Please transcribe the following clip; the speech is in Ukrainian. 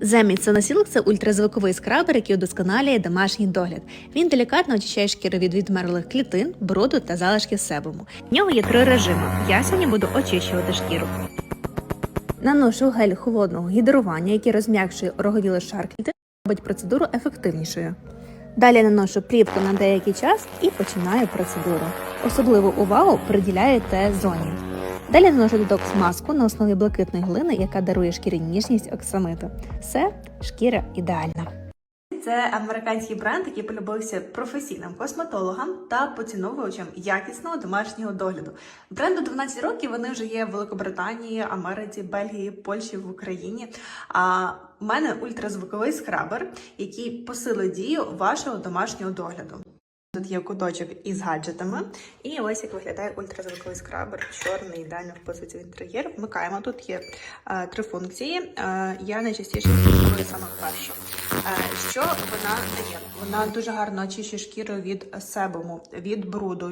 Земі Сонасілк – це ультразвуковий скрабер, який удосконалює домашній догляд. Він делікатно очищає шкіру від відмерлих клітин, бруду та залишків себуму. В нього є три режими. Я сьогодні буду очищувати шкіру. Наношу гель холодного гідрування, який розм'якшує ороговілий шар клітин, робить процедуру ефективнішою. Далі наношу плівку на деякий час і починаю процедуру. Особливу увагу приділяю Т-зоні. Далі наношу додокс маску на основі блакитної глини, яка дарує шкірі ніжність оксамиту. Все, шкіра ідеальна. Це американський бренд, який полюбився професійним косметологам та поціновувачам якісного домашнього догляду. Бренду 12 років вони вже є в Великобританії, Америці, Бельгії, Польщі, в Україні. А у мене ультразвуковий скрабер, який посилить дію вашого домашнього догляду. Тут є куточок із гаджетами, і ось як виглядає ультразвуковий скрабер, чорний, ідеально вписується в інтер'єр. Вмикаємо. Тут є е, три функції. Е, я найчастіше використовую саме першу. Е, що вона дає? Вона дуже гарно очищує шкіру від себуму, від бруду,